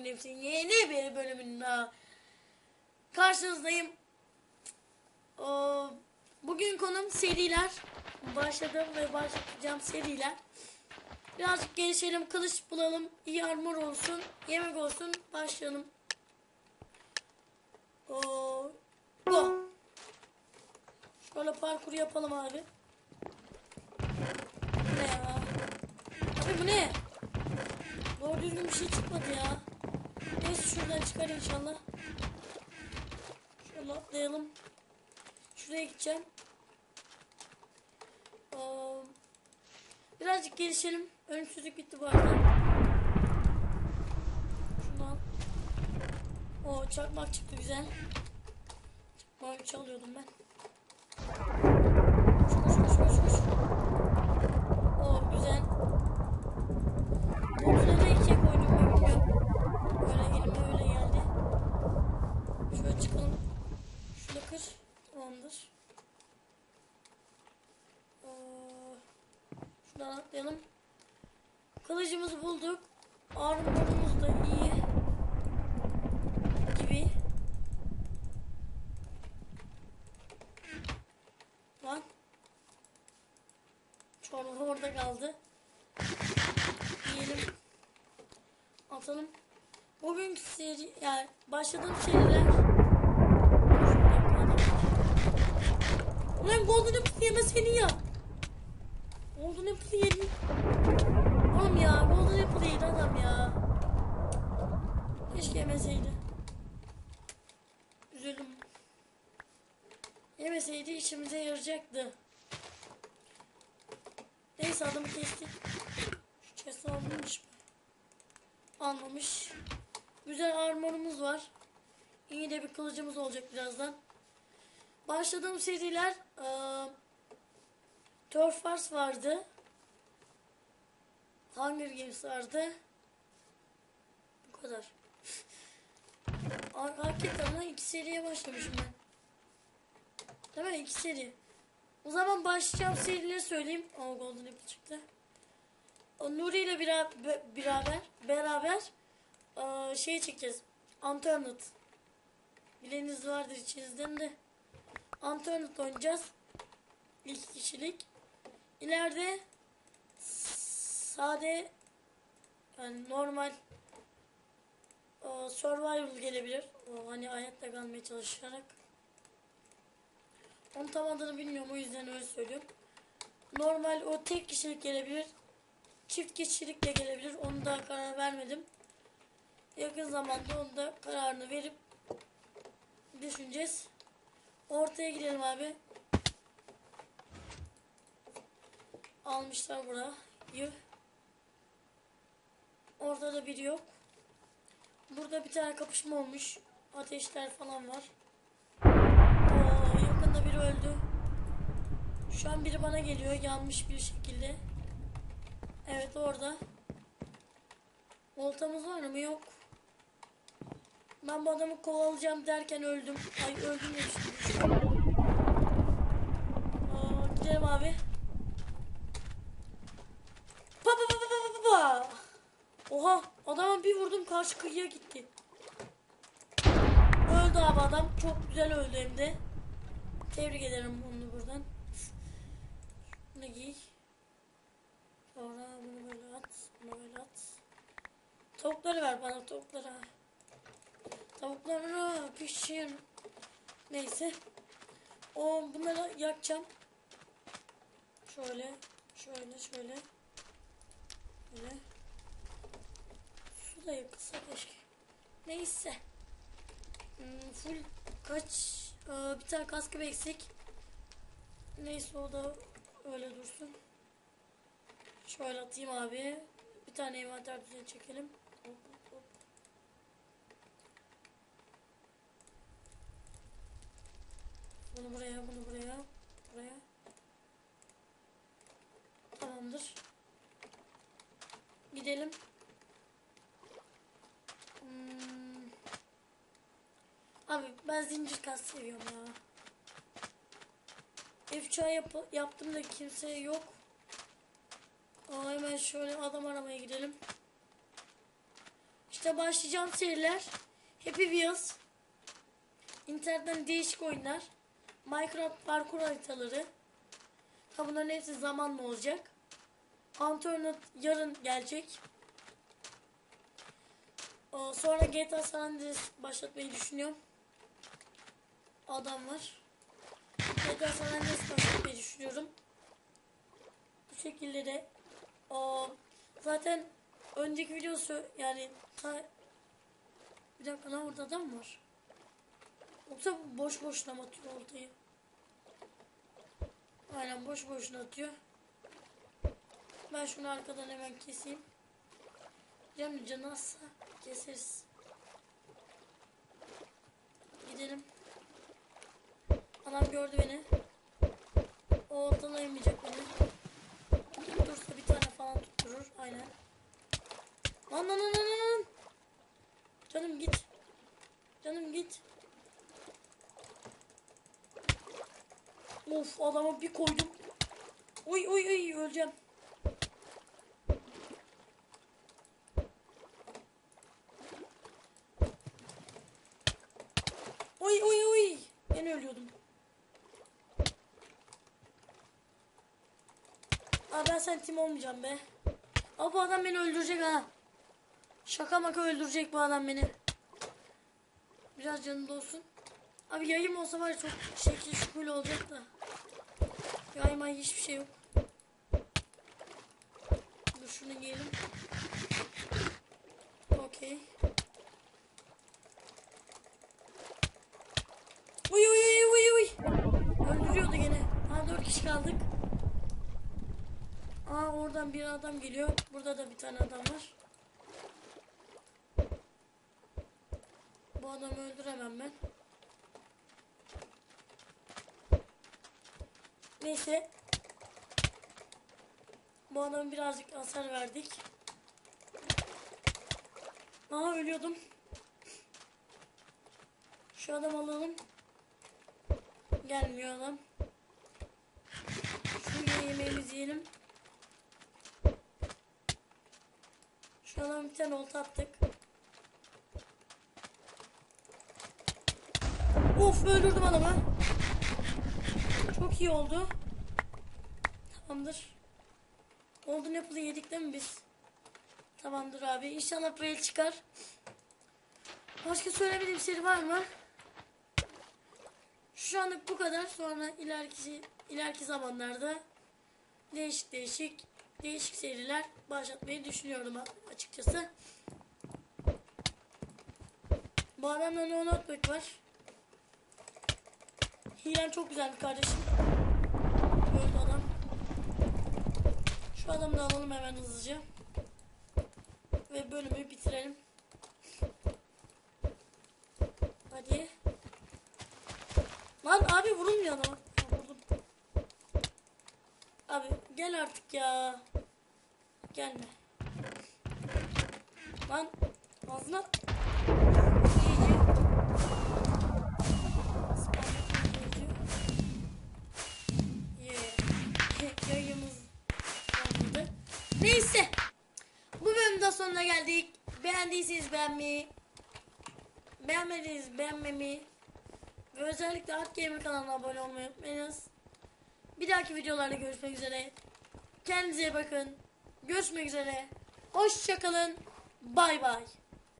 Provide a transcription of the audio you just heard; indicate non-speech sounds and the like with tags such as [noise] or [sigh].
Among Us'in yeni bir bölümünde karşınızdayım. O, bugün konum seriler. Başladım ve başlayacağım seriler. Birazcık gelişelim, kılıç bulalım, iyi armor olsun, yemek olsun, başlayalım. O, go. Şöyle parkur yapalım abi. Bu ne ya? Abi bu ne? Doğru düzgün bir şey çıkmadı ya. Neyse şuradan çıkar inşallah. Şöyle atlayalım. Şuraya gideceğim. Birazcık gelişelim. Ölümsüzlük bitti bu arada. Şundan. O çakmak çıktı güzel. Çakmağı çalıyordum ben. Koş koş koş koş koş. O güzel. Botuna ne ikiye koydum ben bilmiyorum. Böyle elime öyle geldi. Şöyle çıkalım. Şunu kır. Tamamdır. Ee, şuradan atlayalım. Kılıcımızı bulduk. Armorumuz da iyi. Gibi. Lan. Çorba orada kaldı. Yiyelim. Atalım. Bugünkü seri yani başladığım seriler. Ulan Golden Apple yeme seni ya. Golden Apple yedi. Oğlum ya Golden Apple yedi adam ya. Keşke yemeseydi. Üzüldüm. Yemeseydi işimize yarayacaktı. Neyse adamı kestik. Şu chest almış mı? Almamış. Güzel armorumuz var. İyi de bir kılıcımız olacak birazdan. Başladığım seriler eee Turf Wars vardı. Hunger Games vardı. Bu kadar. Ha- Hakikaten lan iki seriye başlamışım ben. Değil mi? İki seri. O zaman başlayacağım serileri söyleyeyim. O Golden Apple çıktı. O Nuri ile bera- be- beraber beraber eee, şey çekeceğiz. Unturned. Bileniniz vardır içinizden de. Unturned oynayacağız. İlk kişilik. İleride sade yani normal eee, survival gelebilir. O, hani hayatta kalmaya çalışarak. Onu tam adını bilmiyorum o yüzden öyle söylüyorum. Normal o tek kişilik gelebilir. Çift kişilik de gelebilir. Onu da karar vermedim. Yakın zamanda onu da kararını verip düşüneceğiz. Ortaya gidelim abi. Almışlar burayı. Ortada biri yok. Burada bir tane kapışma olmuş. Ateşler falan var. Oo, yakında biri öldü. Şu an biri bana geliyor yanmış bir şekilde. Evet orada. Oltamız var mı? Yok. Ben bu adamı kovalayacağım derken öldüm. Ay öldüm. Aa, gidelim abi. Bir vurdum karşı kıyıya gitti. Öldü abi adam. Çok güzel öldü hem de. Tebrik ederim onu buradan. Bunu giy. Sonra bunu böyle at. Bunu böyle at. Tavukları ver bana tavukları. Tavukları pişir. Neyse. O bunları yakacağım. Şöyle, şöyle, şöyle. Böyle. Da yakılsa keşke. Neyse. Hmm, full kaç Aa, bir tane kaskı eksik. Neyse o da öyle dursun. Şöyle atayım abi. Bir tane envanter düzeni çekelim. Hop, hop, hop. Bunu buraya, bunu buraya, buraya. Tamamdır. Gidelim. Hmm. Abi ben zincir kas seviyorum ya. F3'a yap yaptım da kimse yok. Aa, hemen şöyle adam aramaya gidelim. İşte başlayacağım seriler. Happy Wheels. İnternetten değişik oyunlar. Minecraft parkur haritaları. Ha bunların hepsi zamanla olacak. Antoinette yarın gelecek. O, sonra GTA San Andreas başlatmayı düşünüyorum. Adam var. GTA San Andreas başlatmayı düşünüyorum. Bu şekilde de o, zaten önceki videosu yani ta, bir dakika lan orada adam var. Yoksa boş boşuna mı atıyor oltayı? Aynen boş boşuna atıyor. Ben şunu arkadan hemen keseyim. Cem canı azsa keseriz. Gidelim. Adam gördü beni. O ortalayamayacak beni. Tuttursa bir tane falan tutturur. Aynen. Lan lan lan lan. Canım git. Canım git. Of adama bir koydum. Oy oy oy öleceğim. Oy oy oy. Ben ölüyordum. Aa ben sen tim olmayacağım be. Aa bu adam beni öldürecek ha. Şaka maka öldürecek bu adam beni. Biraz canında olsun. Abi yayım olsa var ya çok şekil şukul olacak da. Yayma hiçbir şey yok. Dur şunu giyelim. Okey. Uy uy uy uy uy. Öldürüyordu gene. Ha dört kişi kaldık. Aa oradan bir adam geliyor. Burada da bir tane adam var. Bu adamı öldüremem ben. Neyse. Bu adama birazcık hasar verdik. Aha ölüyordum. Şu adam alalım. Gelmiyor adam. Şu yemeğimizi yiyelim. Şu adama bir tane olta attık. Of öldürdüm adamı. Çok iyi oldu. Tamamdır. Golden Apple'ı yedik değil mi biz? Tamamdır abi. İnşallah bu çıkar. Başka söylemediğim seri var mı? Şu anlık bu kadar. Sonra ileriki ileriki zamanlarda değişik değişik değişik seriler başlatmayı düşünüyorum açıkçası. Bu adamda no notebook var. Hilen çok güzel bir kardeşim. Öldü adam. Şu adamı da alalım hemen hızlıca. Ve bölümü bitirelim. Hadi. Lan abi vurulmuyor adama. Ha, vurdum. Abi gel artık ya. Gelme. Lan ağzına. [laughs] Neyse. Bu bölümde sonuna geldik. Beğendiyseniz beğenmeyi, beğenmediyseniz beğenmemeyi ve özellikle Art Gamer kanalına abone olmayı unutmayınız. Bir dahaki videolarda görüşmek üzere. Kendinize bakın. Görüşmek üzere. Hoşçakalın. Bay bay.